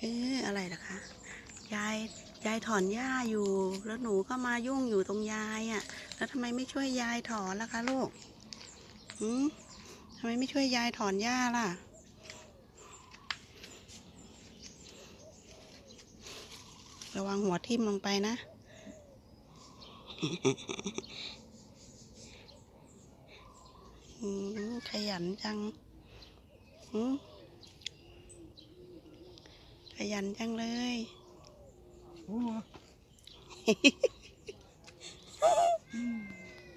เอ๊ะอะไรล่ะคะยายยายถอนหญ้าอยู่ แล้วหนูก็มายุ่งอยู่ตรงยายอะ่ะ แล้วทำไมไม่ช่วยยายถอนล่ะคะลูกหืมทำไมไม่ช่วยยายถอนหญ้าล่ะ ระวังหัวทิ่มลงไปนะอืมขยันจังอืม ยันจังเลย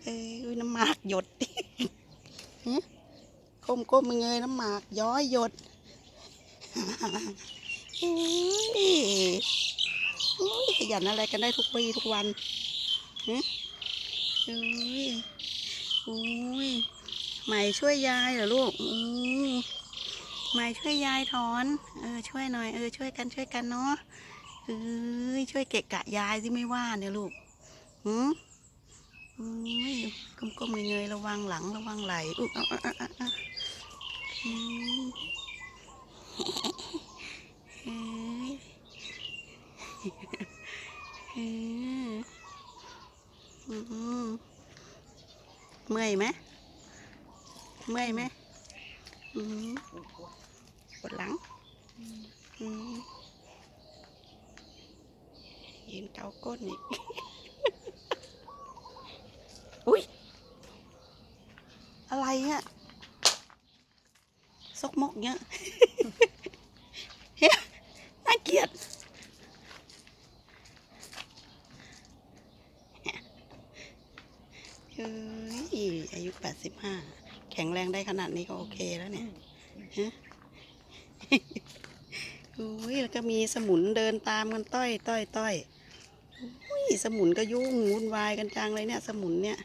เอ้ยอุ๊ยน้ำหมากหยดหึก้มก้มๆเงยน้ำหมากย้อยหยดเอ้ยอุ๊ยขยันอะไรกันได้ทุกปีทุกวันฮะเอ้ยอุ้ยใหม่ช่วยยายเหรอลูกอืม หม่ช่วยยายถอน เออช่วยหน่อยเออช่วยกันช่วยกันเนาะเอ้ยช่วยเกะกะยายที่ไม่ว่าเนี่ยลูกหืมอุ้ยก้มๆเงยๆระวังหลังระวังไหลอุ๊ยเอาเอาเอาเอาเอาอืมเฮ้ยเฮ้ยอืมเมื่อยไหมเมื่อยไหมอืม ปวดหลังอืมยืนเกาก้นอีก อุ้ย อะไรเนี่ยซกมกเนี่ยเฮ้ยน่าเกลียดเฮ้ยอายุแปดสิบห้า แข็งแรงได้ขนาดนี้ก็โอเคแล้วเนี่ยฮะอุ้ยแล้วก็มีสมุนเดินตามกันต้อยต้อยต้อยอุ้ยสมุนก็ยุ่งวุ่นวายกันจังเลยเนี่ย สมุนเนี่ยอ